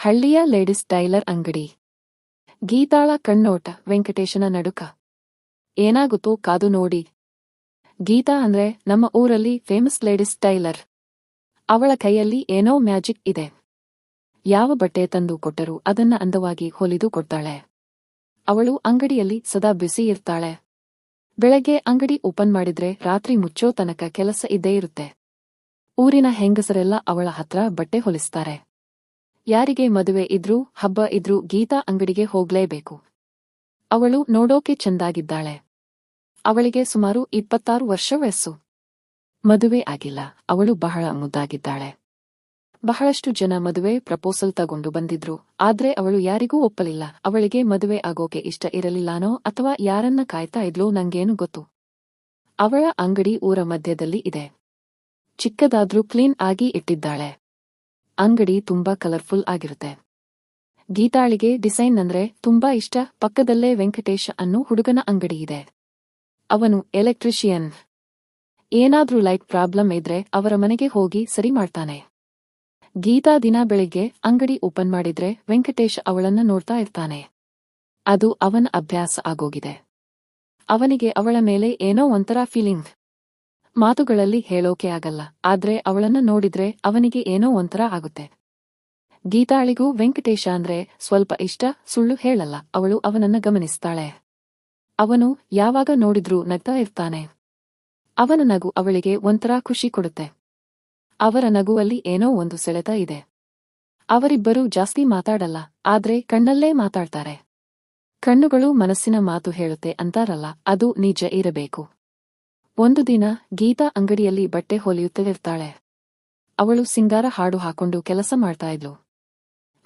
ಹಳ್ಳಿಯ ladies tailor ಅಂಗಡಿ. ಗೀತಾಳ ಕಣ್ಣೋಟ, ವೆಂಕಟೇಶನ ನಡುಕ. ಏನಾಗುತ್ತೋ ಕಾದು ನೋಡಿ. ಗೀತಾ ಅಂದ್ರೆ ನಮ್ಮ ಊರಲ್ಲಿ ಫೇಮಸ್ ಲೇಡೀಸ್ ಟೈಲರ್. ಅವಳ ಕೈಯಲ್ಲಿ ಏನೋ ಮ್ಯಾಜಿಕ್ ಇದೆ. ಯಾವ ಬಟ್ಟೆ ತಂದು ಕೊಟ್ಟರೂ ಅದನ್ನ ಅಂದವಾಗಿ ಹೊಲಿದು ಕೊಡ್ತಾಳೆ. ಅವಳು ಅಂಗಡಿಯಲ್ಲಿ ಸದಾ ಬಿಸಿ ಇರ್ತಾಳೆ. ಬೆಳಗ್ಗೆ ಅಂಗಡಿ ಓಪನ್ ಮಾಡಿದ್ರೆ ರಾತ್ರಿ ಮುಚ್ಚೋ ತನಕ ಕೆಲಸ ಇದ್ದೇ ಇರುತ್ತೆ. ಊರಿನ ಹೆಂಗಸರೆಲ್ಲ ಅವಳ ಹತ್ರ ಬಟ್ಟೆ ಹೊಲಿಸ್ತಾರೆ. ಯಾರಿಗೆ ಮದುವೆ ಇದ್ರೂ, ಹಬ್ಬ ಇದ್ರೂ ಗೀತಾ ಅಂಗಡಿಗೆ ಹೋಗ್ಲೇಬೇಕು. ಅವಳು ನೋಡೋಕೆ ಚೆಂದಾಗಿದ್ದಾಳೆ. ಅವಳಿಗೆ ಸುಮಾರು ಇಪ್ಪತ್ತಾರು ವರ್ಷ ವಯಸ್ಸು. ಮದುವೆ ಆಗಿಲ್ಲ, ಅವಳು ಬಹಳ ಮುದ್ದಾಗಿದ್ದಾಳೆ. ಬಹಳಷ್ಟು ಜನ ಮದುವೆ ಪ್ರಪೋಸಲ್ ತಗೊಂಡು ಬಂದಿದ್ರು, ಆದ್ರೆ ಅವಳು ಯಾರಿಗೂ ಒಪ್ಪಲಿಲ್ಲ, ಅವಳಿಗೆ ಮದುವೆ ಆಗೋಕೆ ಇಷ್ಟ ಇರಲಿಲ್ಲಾನೋ ಅಥವಾ ಯಾರನ್ನ ಕಾಯ್ತಾ ಇದ್ಲೋ ನಂಗೇನು ಗೊತ್ತು. ಅವಳ ಅಂಗಡಿ ಊರ ಮಧ್ಯದಲ್ಲಿ ಇದೆ. ಚಿಕ್ಕದಾದ್ರೂ ಕ್ಲೀನ್ ಆಗಿ ಇಟ್ಟಿದ್ದಾಳೆ. ಅಂಗಡಿ ತುಂಬಾ ಕಲರ್ಫುಲ್ ಆಗಿರುತ್ತೆ. ಗೀತಾಳಿಗೆ ಡಿಸೈನ್ ಅಂದ್ರೆ ತುಂಬಾ ಇಷ್ಟ, ಪಕ್ಕದಲ್ಲೇ ವೆಂಕಟೇಶ ಅನ್ನೋ ಹುಡುಗನ ಅಂಗಡಿ ಇದೆ. ಅವನು ಎಲೆಕ್ಟ್ರಿಷಿಯನ್ ಏನಾದ್ರೂ ಲೈಟ್ ಪ್ರಾಬ್ಲಮ್ ಇದ್ರೆ ಅವರ ಮನೆಗೆ ಹೋಗಿ ಸರಿ ಮಾಡ್ತಾನೆ. ಗೀತಾ ದಿನ ಬೆಳಿಗ್ಗೆ ಅಂಗಡಿ ಓಪನ್ ಮಾಡಿದ್ರೆ ವೆಂಕಟೇಶ್ ಅವಳನ್ನ ನೋಡ್ತಾ ಇರ್ತಾನೆ. ಅದು ಅವನ ಅಭ್ಯಾಸ ಆಗೋಗಿದೆ. ಅವನಿಗೆ ಅವಳ ಮೇಲೆ ಏನೋ ಒಂಥರ ಫೀಲಿಂಗ್ ಮಾತುಗಳಲ್ಲಿ ಹೇಳೋಕೆ ಆಗಲ್ಲ, ಆದ್ರೆ ಅವಳನ್ನ ನೋಡಿದ್ರೆ ಅವನಿಗೆ ಏನೋ ಒಂಥರ ಆಗುತ್ತೆ. ಗೀತಾಳಿಗೂ ವೆಂಕಟೇಶ ಅಂದ್ರೆ ಸ್ವಲ್ಪ ಇಷ್ಟ, ಸುಳ್ಳು ಹೇಳಲ್ಲ, ಅವಳು ಅವನನ್ನ ಗಮನಿಸ್ತಾಳೆ. ಅವನು ಯಾವಾಗ ನೋಡಿದ್ರೂ ನಗ್ತಾ ಇರ್ತಾನೆ. ಅವನ ನಗು ಅವಳಿಗೆ ಒಂಥರ ಖುಷಿ ಕೊಡುತ್ತೆ. ಅವರ ನಗುವಲ್ಲಿ ಏನೋ ಒಂದು ಸೆಳೆತ ಇದೆ. ಅವರಿಬ್ಬರೂ ಜಾಸ್ತಿ ಮಾತಾಡಲ್ಲ, ಆದ್ರೆ ಕಣ್ಣಲ್ಲೇ ಮಾತಾಡ್ತಾರೆ. ಕಣ್ಣುಗಳು ಮನಸ್ಸಿನ ಮಾತು ಹೇಳುತ್ತೆ ಅಂತಾರಲ್ಲ, ಅದು ನಿಜ ಇರಬೇಕು. ಒಂದು ದಿನ ಗೀತಾ ಅಂಗಡಿಯಲ್ಲಿ ಬಟ್ಟೆ ಹೊಲಿಯುತ್ತಲಿರ್ತಾಳೆ ಅವಳು ಸಿಂಗಾರ ಹಾಡು ಹಾಕೊಂಡು ಕೆಲಸ ಮಾಡ್ತಾ ಇದ್ಲು.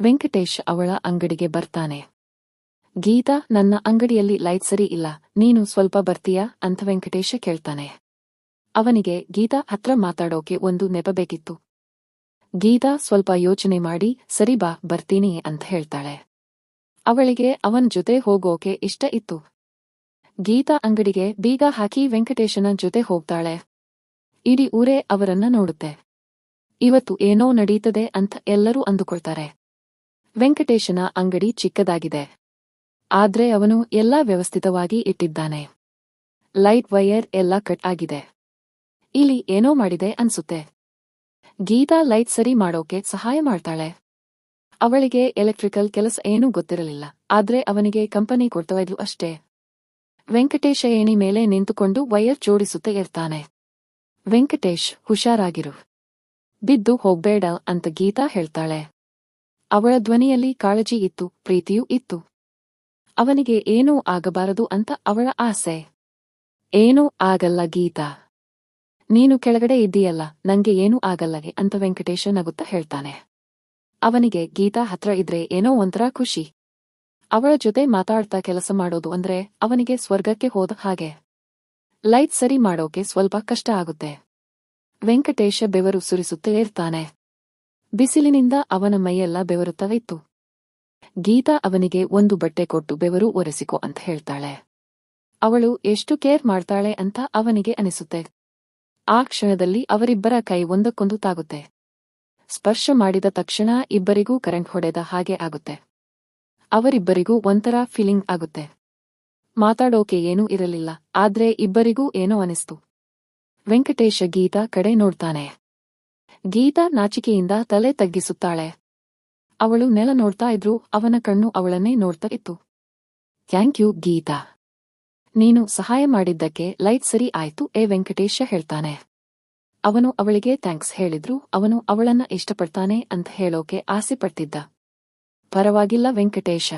ವೆಂಕಟೇಶ್ ಅವಳ ಅಂಗಡಿಗೆ ಬರ್ತಾನೆ. ಗೀತಾ, ನನ್ನ ಅಂಗಡಿಯಲ್ಲಿ ಲೈಟ್ ಸರಿ ಇಲ್ಲ, ನೀನು ಸ್ವಲ್ಪ ಬರ್ತೀಯಾ ಅಂತ ವೆಂಕಟೇಶ ಕೇಳ್ತಾನೆ. ಅವನಿಗೆ, ಗೀತಾ ಹತ್ರ ಮಾತಾಡೋಕೆ ಒಂದು ನೆಪ ಬೇಕಿತ್ತು. ಗೀತಾ, ಸ್ವಲ್ಪ ಯೋಚನೆ ಮಾಡಿ, ಸರಿ ಬಾ, ಬರ್ತೀನಿ ಅಂತ ಹೇಳ್ತಾಳೆ. ಅವಳಿಗೆ ಅವನ್ ಜೊತೆ ಹೋಗೋಕೆ ಇಷ್ಟ ಇತ್ತು. ಗೀತಾ ಅಂಗಡಿಗೆ ಬೀಗ ಹಾಕಿ ವೆಂಕಟೇಶನ ಜೊತೆ ಹೋಗ್ತಾಳೆ. ಇಡೀ ಊರೇ ಅವರನ್ನ ನೋಡುತ್ತೆ. ಇವತ್ತು ಏನೋ ನಡೀತದೆ ಅಂತ ಎಲ್ಲರೂ ಅಂದುಕೊಳ್ತಾರೆ. ವೆಂಕಟೇಶನ ಅಂಗಡಿ ಚಿಕ್ಕದಾಗಿದೆ. ಆದ್ರೆ ಅವನು ಎಲ್ಲಾ ವ್ಯವಸ್ಥಿತವಾಗಿ ಇಟ್ಟಿದ್ದಾನೆ. ಲೈಟ್ ವೈಯರ್ ಎಲ್ಲ ಕಟ್ ಆಗಿದೆ. ಇಲ್ಲಿ ಏನೋ ಮಾಡಿದೆ ಅನ್ಸುತ್ತೆ. ಗೀತಾ ಲೈಟ್ ಸರಿ ಮಾಡೋಕೆ ಸಹಾಯ ಮಾಡ್ತಾಳೆ. ಅವಳಿಗೆ ಎಲೆಕ್ಟ್ರಿಕಲ್ ಕೆಲಸ ಏನೂ ಗೊತ್ತಿರಲಿಲ್ಲ. ಆದ್ರೆ ಅವನಿಗೆ ಕಂಪನಿ ಕೊಡ್ತಾ ಅಷ್ಟೇ. ವೆಂಕಟೇಶ ಏಣಿ ಮೇಲೆ ನಿಂತುಕೊಂಡು ವೈಯರ್ ಜೋಡಿಸುತ್ತಾ ಇರ್ತಾನೆ. ವೆಂಕಟೇಶ್, ಹುಷಾರಾಗಿರು. ಬಿದ್ದು ಹೋಗ್ಬೇಡ ಅಂತ ಗೀತಾ ಹೇಳ್ತಾಳೆ. ಅವಳ ಧ್ವನಿಯಲ್ಲಿ ಕಾಳಜಿ ಇತ್ತು, ಪ್ರೀತಿಯೂ ಇತ್ತು. ಅವನಿಗೆ ಏನೂ ಆಗಬಾರದು ಅಂತ ಅವಳ ಆಸೆ. ಏನೂ ಆಗಲ್ಲ ಗೀತಾ. ನೀನು ಕೆಳಗಡೆ ಇದ್ದೀಯಲ್ಲ, ನಂಗೆ ಏನೂ ಆಗಲ್ಲಗೆ ಅಂತ ವೆಂಕಟೇಶ ನಗುತ್ತಾ ಹೇಳ್ತಾನೆ. ಅವನಿಗೆ ಗೀತಾ ಹತ್ರ ಇದ್ರೆ ಏನೋ ಒಂಥರ ಖುಷಿ. ಅವಳ ಜೊತೆ ಮಾತಾಡ್ತಾ ಕೆಲಸ ಮಾಡೋದು ಅಂದ್ರೆ ಅವನಿಗೆ ಸ್ವರ್ಗಕ್ಕೆ ಹೋದ ಹಾಗೆ. ಲೈಟ್ ಸರಿ ಮಾಡೋಕೆ ಸ್ವಲ್ಪ ಕಷ್ಟ ಆಗುತ್ತೆ. ವೆಂಕಟೇಶ ಬೆವರು ಸುರಿಸುತ್ತಲೇ ಇರ್ತಾನೆ. ಬಿಸಿಲಿನಿಂದ ಅವನ ಮೈಯೆಲ್ಲ ಬೆವರುತ್ತವಿತ್ತು ಗೀತಾ ಅವನಿಗೆ ಒಂದು ಬಟ್ಟೆ ಕೊಟ್ಟು ಬೆವರು ಒರೆಸಿಕೊ ಅಂತ ಹೇಳ್ತಾಳೆ. ಅವಳು ಎಷ್ಟು ಕೇರ್ ಮಾಡ್ತಾಳೆ ಅಂತ ಅವನಿಗೆ ಅನಿಸುತ್ತೆ. ಆ ಕ್ಷಣದಲ್ಲಿ ಅವರಿಬ್ಬರ ಕೈ ಒಂದಕ್ಕೊಂದು ತಾಗುತ್ತೆ. ಸ್ಪರ್ಶ ಮಾಡಿದ ತಕ್ಷಣ ಇಬ್ಬರಿಗೂ ಕರೆಂಟ್ ಹೊಡೆದ ಹಾಗೆ ಆಗುತ್ತೆ. ಅವರಿಬ್ಬರಿಗೂ ಒಂಥರ ಫೀಲಿಂಗ್ ಆಗುತ್ತೆ. ಮಾತಾಡೋಕೆ ಏನೂ ಇರಲಿಲ್ಲ, ಆದ್ರೆ ಇಬ್ಬರಿಗೂ ಏನೋ ಅನಿಸ್ತು. ವೆಂಕಟೇಶ ಗೀತಾ ಕಡೆ ನೋಡ್ತಾನೆ. ಗೀತಾ ನಾಚಿಕೆಯಿಂದ ತಲೆ ತಗ್ಗಿಸುತ್ತಾಳೆ. ಅವಳು ನೆಲ ನೋಡ್ತಾ ಇದ್ರು ಅವನ ಕಣ್ಣು ಅವಳನ್ನೇ ನೋಡ್ತಾ ಇತ್ತು. Thank you, Geetha. ನೀನು ಸಹಾಯ ಮಾಡಿದ್ದಕ್ಕೆ ಲೈಟ್ ಸರಿ ಆಯ್ತು ಎ ವೆಂಕಟೇಶ ಹೇಳ್ತಾನೆ. ಅವನು ಅವಳಿಗೆ ಥ್ಯಾಂಕ್ಸ್ ಹೇಳಿದ್ರು, ಅವನು ಅವಳನ್ನ ಇಷ್ಟಪಡ್ತಾನೆ ಅಂತ ಹೇಳೋಕೆ ಆಸೆ ಪಡ್ತಿದ್ದ. ಪರವಾಗಿಲ್ಲ ವೆಂಕಟೇಶ.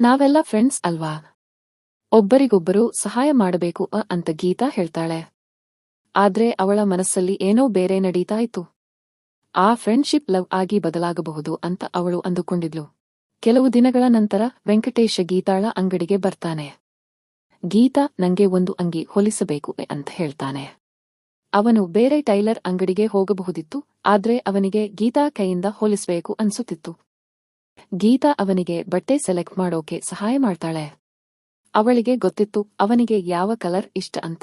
ನಾವೆಲ್ಲ ಫ್ರೆಂಡ್ಸ್ ಅಲ್ವಾ? ಒಬ್ಬರಿಗೊಬ್ಬರು ಸಹಾಯ ಮಾಡಬೇಕು ಅ ಅಂತ ಗೀತಾ ಹೇಳ್ತಾಳೆ. ಆದ್ರೆ ಅವಳ ಮನಸ್ಸಲ್ಲಿ ಏನೋ ಬೇರೆ ನಡೀತಾಯಿತು ಆ ಫ್ರೆಂಡ್ಶಿಪ್ ಲವ್ ಆಗಿ ಬದಲಾಗಬಹುದು ಅಂತ ಅವಳು ಅಂದುಕೊಂಡಿದ್ಲು. ಕೆಲವು ದಿನಗಳ ನಂತರ ವೆಂಕಟೇಶ ಗೀತಾಳ ಅಂಗಡಿಗೆ ಬರ್ತಾನೆ. ಗೀತಾ ನಂಗೆ ಒಂದು ಅಂಗಿ ಹೊಲಿಸಬೇಕು ಅಂತ ಹೇಳ್ತಾನೆ. ಅವನು ಬೇರೆ ಟೈಲರ್ ಅಂಗಡಿಗೆ ಹೋಗಬಹುದಿತ್ತು, ಆದ್ರೆ ಅವನಿಗೆ ಗೀತಾ ಕೈಯಿಂದ ಹೋಲಿಸಬೇಕು ಅನ್ಸುತ್ತಿತ್ತು. ಗೀತಾ ಅವನಿಗೆ ಬಟ್ಟೆ ಸೆಲೆಕ್ಟ್ ಮಾಡೋಕೆ ಸಹಾಯ ಮಾಡ್ತಾಳೆ. ಅವಳಿಗೆ ಗೊತ್ತಿತ್ತು, ಅವನಿಗೆ ಯಾವ ಕಲರ್ ಇಷ್ಟ ಅಂತ.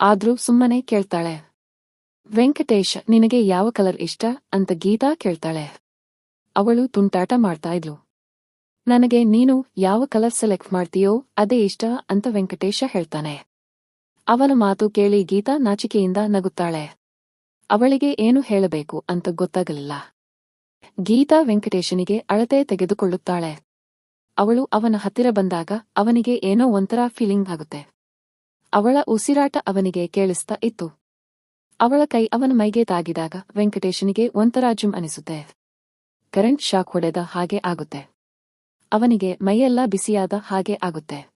ಆದ್ರೂ ಸುಮ್ಮನೆ ಕೇಳ್ತಾಳೆ. ವೆಂಕಟೇಶ್, ನಿನಗೆ ಯಾವ ಕಲರ್ ಇಷ್ಟ? ಅಂತ ಗೀತಾ ಕೇಳ್ತಾಳೆ. ಅವಳು ತುಂಟಾಟ ಮಾಡ್ತಾ ಇದ್ಲು. ನನಗೆ ನೀನು ಯಾವ ಕಲರ್ ಸೆಲೆಕ್ಟ್ ಮಾಡ್ತೀಯೋ ಅದೇ ಇಷ್ಟ ಅಂತ ವೆಂಕಟೇಶ ಹೇಳ್ತಾನೆ. ಅವನ ಮಾತು ಕೇಳಿ ಗೀತಾ ನಾಚಿಕೆಯಿಂದ ನಗುತ್ತಾಳೆ. ಅವಳಿಗೆ ಏನು ಹೇಳಬೇಕು ಅಂತ ಗೊತ್ತಾಗಲಿಲ್ಲ. ಗೀತಾ ವೆಂಕಟೇಶನಿಗೆ ಅಳತೆ ತೆಗೆದುಕೊಳ್ಳುತ್ತಾಳೆ. ಅವಳು ಅವನ ಹತ್ತಿರ ಬಂದಾಗ ಅವನಿಗೆ ಏನೋ ಒಂಥರ ಫೀಲಿಂಗ್ ಆಗುತ್ತೆ. ಅವಳ ಉಸಿರಾಟ ಅವನಿಗೆ ಕೇಳಿಸ್ತಾ ಇತ್ತು. ಅವಳ ಕೈ ಅವನ ಮೈಗೆ ತಾಗಿದಾಗ ವೆಂಕಟೇಶನಿಗೆ ಒಂಥರ ಜುಮ್ ಅನಿಸುತ್ತೆ. ಕರೆಂಟ್ ಶಾಕ್ ಹೊಡೆದ ಹಾಗೆ ಆಗುತ್ತೆ. ಅವನಿಗೆ ಮೈಯೆಲ್ಲ ಬಿಸಿಯಾದ ಹಾಗೆ ಆಗುತ್ತೆ.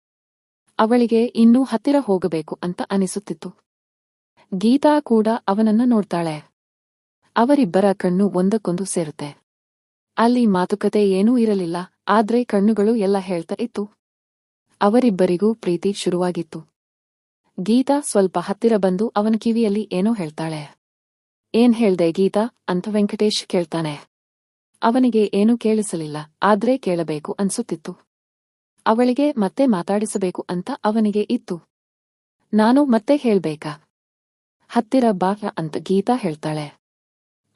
ಅವಳಿಗೆ ಇನ್ನೂ ಹತ್ತಿರ ಹೋಗಬೇಕು ಅಂತ ಅನಿಸುತ್ತಿತ್ತು. ಗೀತಾ ಕೂಡ ಅವನನ್ನ ನೋಡ್ತಾಳೆ. ಅವರಿಬ್ಬರ ಕಣ್ಣು ಒಂದಕ್ಕೊಂದು ಸೇರುತ್ತೆ. ಅಲ್ಲಿ ಮಾತುಕತೆ ಏನೂ ಇರಲಿಲ್ಲ, ಆದ್ರೆ ಕಣ್ಣುಗಳು ಎಲ್ಲ ಹೇಳ್ತಾ ಇತ್ತು. ಅವರಿಬ್ಬರಿಗೂ ಪ್ರೀತಿ ಶುರುವಾಗಿತ್ತು. ಗೀತಾ ಸ್ವಲ್ಪ ಹತ್ತಿರ ಬಂದು ಅವನ ಕಿವಿಯಲ್ಲಿ ಏನೋ ಹೇಳ್ತಾಳೆ. ಏನ್ ಹೇಳ್ದೆ ಗೀತಾ? ಅಂತ ವೆಂಕಟೇಶ್ ಕೇಳ್ತಾನೆ. ಅವನಿಗೆ ಏನೂ ಕೇಳಿಸಲಿಲ್ಲ, ಆದ್ರೆ ಕೇಳಬೇಕು ಅನ್ಸುತ್ತಿತ್ತು. ಅವಳಿಗೆ ಮತ್ತೆ ಮಾತಾಡಿಸಬೇಕು ಅಂತ ಅವನಿಗೆ ಇತ್ತು. ನಾನು ಮತ್ತೆ ಹೇಳ್ಬೇಕಾ? ಹತ್ತಿರ ಬಾ ಅಂತ ಗೀತಾ ಹೇಳ್ತಾಳೆ.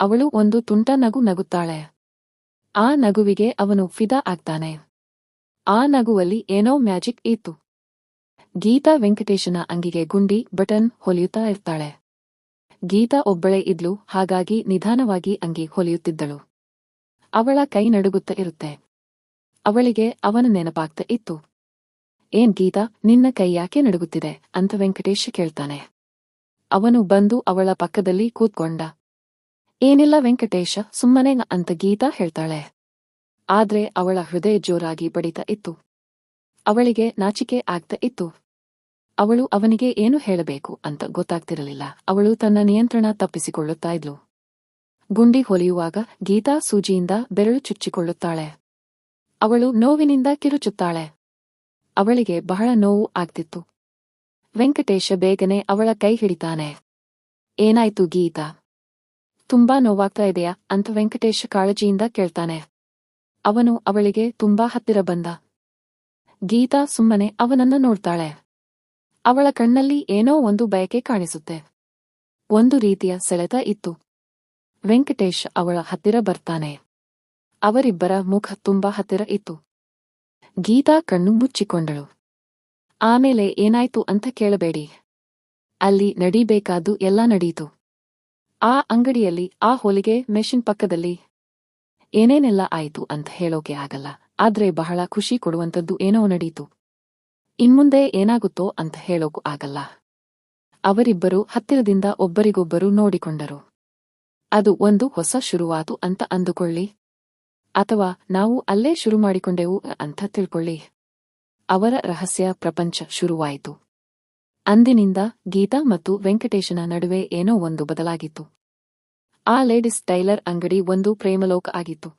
ಅವಳು ಒಂದು ತುಂಟ ನಗು ನಗುತ್ತಾಳೆ. ಆ ನಗುವಿಗೆ ಅವನು ಫಿದಾ ಆಗ್ತಾನೆ. ಆ ನಗುವಲ್ಲಿ ಏನೋ ಮ್ಯಾಜಿಕ್ ಇತ್ತು. ಗೀತಾ ವೆಂಕಟೇಶನ ಅಂಗಿಗೆ ಗುಂಡಿ, ಬಟನ್ ಹೊಲಿಯುತ್ತಾ ಇರ್ತಾಳೆ. ಗೀತಾ ಒಬ್ಬಳೇ ಇದ್ಲು, ಹಾಗಾಗಿ ನಿಧಾನವಾಗಿ ಅಂಗಿ ಹೊಲಿಯುತ್ತಿದ್ದಳು. ಅವಳ ಕೈ ನಡುಗುತ್ತಾ ಇರುತ್ತೆ. ಅವಳಿಗೆ ಅವನ ನೆನಪಾಗ್ತಾ ಇತ್ತು. ಏನ್ ಗೀತಾ, ನಿನ್ನ ಕೈ ಯಾಕೆ ನಡುಗುತ್ತಿದೆ? ಅಂತ ವೆಂಕಟೇಶ್ ಕೇಳ್ತಾನೆ. ಅವನು ಬಂದು ಅವಳ ಪಕ್ಕದಲ್ಲಿ ಕೂತ್ಕೊಂಡ. ಏನಿಲ್ಲ ವೆಂಕಟೇಶ, ಸುಮ್ಮನೆ ಅಂತ ಗೀತಾ ಹೇಳ್ತಾಳೆ. ಆದ್ರೆ ಅವಳ ಹೃದಯ ಜೋರಾಗಿ ಬಡಿತ ಇತ್ತು. ಅವಳಿಗೆ ನಾಚಿಕೆ ಆಗ್ತಾ ಇತ್ತು. ಅವಳು ಅವನಿಗೆ ಏನು ಹೇಳಬೇಕು ಅಂತ ಗೊತ್ತಾಗ್ತಿರಲಿಲ್ಲ. ಅವಳು ತನ್ನ ನಿಯಂತ್ರಣ ತಪ್ಪಿಸಿಕೊಳ್ಳುತ್ತಾ ಇದ್ಲು. ಗುಂಡಿ ಹೊಲಿಯುವಾಗ ಗೀತಾ ಸೂಜಿಯಿಂದ ಬೆರಳು ಚುಚ್ಚಿಕೊಳ್ಳುತ್ತಾಳೆ. ಅವಳು ನೋವಿನಿಂದ ಕಿರುಚುತ್ತಾಳೆ. ಅವಳಿಗೆ ಬಹಳ ನೋವು ಆಗ್ತಿತ್ತು. ವೆಂಕಟೇಶ ಬೇಗನೆ ಅವಳ ಕೈ ಹಿಡಿತಾನೆ. ಏನಾಯ್ತು ಗೀತಾ? ತುಂಬಾ ನೋವಾಗ್ತಾ ಇದೆಯಾ? ಅಂತ ವೆಂಕಟೇಶ ಕಾಳಜಿಯಿಂದ ಕೇಳ್ತಾನೆ. ಅವನು ಅವಳಿಗೆ ತುಂಬಾ ಹತ್ತಿರ ಬಂದ. ಗೀತಾ ಸುಮ್ಮನೆ ಅವನನ್ನ ನೋಡ್ತಾಳೆ. ಅವಳ ಕಣ್ಣಲ್ಲಿ ಏನೋ ಒಂದು ಬಯಕೆ ಕಾಣಿಸುತ್ತೆ. ಒಂದು ರೀತಿಯ ಸೆಳೆತ ಇತ್ತು. ವೆಂಕಟೇಶ್ ಅವಳ ಹತ್ತಿರ ಬರ್ತಾನೆ. ಅವರಿಬ್ಬರ ಮುಖ ತುಂಬಾ ಹತ್ತಿರ ಇತ್ತು. ಗೀತಾ ಕಣ್ಣು ಮುಚ್ಚಿಕೊಂಡಳು. ಆಮೇಲೆ ಏನಾಯ್ತು ಅಂತ ಕೇಳಬೇಡಿ. ಅಲ್ಲಿ ನಡೀಬೇಕಾದ್ದು ಎಲ್ಲ ನಡೀತು. ಆ ಅಂಗಡಿಯಲ್ಲಿ, ಆ ಹೊಲಿಗೆ ಮೆಷಿನ್ ಪಕ್ಕದಲ್ಲಿ. ಏನೇನೆಲ್ಲ ಆಯಿತು ಅಂತ ಹೇಳೋಕೆ ಆಗಲ್ಲ, ಆದ್ರೆ ಬಹಳ ಖುಷಿ ಕೊಡುವಂತದ್ದು ಏನೋ ನಡೀತು. ಇನ್ಮುಂದೆ ಏನಾಗುತ್ತೋ ಅಂತ ಹೇಳೋಕು ಆಗಲ್ಲ. ಅವರಿಬ್ಬರು ಹತ್ತಿರದಿಂದ ಒಬ್ಬರಿಗೊಬ್ಬರು ನೋಡಿಕೊಂಡರು. ಅದು ಒಂದು ಹೊಸ ಶುರುವಾತು ಅಂತ ಅಂದುಕೊಳ್ಳಿ. ಅಥವಾ ನಾವು ಅಲ್ಲೇ ಶುರು ಮಾಡಿಕೊಂಡೆವು ಅಂತ ತಿಳ್ಕೊಳ್ಳಿ. ಅವರ ರಹಸ್ಯ ಪ್ರಪಂಚ ಶುರುವಾಯಿತು. ಅಂದಿನಿಂದ ಗೀತಾ ಮತ್ತು ವೆಂಕಟೇಶನ ನಡುವೆ ಏನೋ ಒಂದು ಬದಲಾಗಿತ್ತು. ಆ ಲೇಡೀಸ್ ಟೈಲರ್ ಅಂಗಡಿ ಒಂದು ಪ್ರೇಮಲೋಕ ಆಗಿತ್ತು.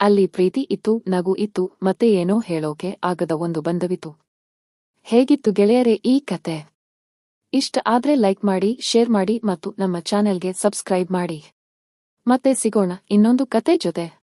ಅಲ್ಲಿ ಪ್ರೀತಿ ಇತ್ತು, ನಗು ಇತ್ತು, ಮತ್ತೆ ಏನೋ ಹೇಳೋಕೆ ಆಗದ ಒಂದು ಬಂಧವಿತ್ತು. ಹೇಗಿತ್ತು ಗೆಳೆಯರೇ ಈ ಕತೆ? ಇಷ್ಟ ಆದ್ರೆ ಲೈಕ್ ಮಾಡಿ, ಶೇರ್ ಮಾಡಿ ಮತ್ತು ನಮ್ಮ ಚಾನೆಲ್ಗೆ ಸಬ್ಸ್ಕ್ರೈಬ್ ಮಾಡಿ. ಮತ್ತೆ ಸಿಗೋಣ ಇನ್ನೊಂದು ಕತೆ ಜೊತೆ.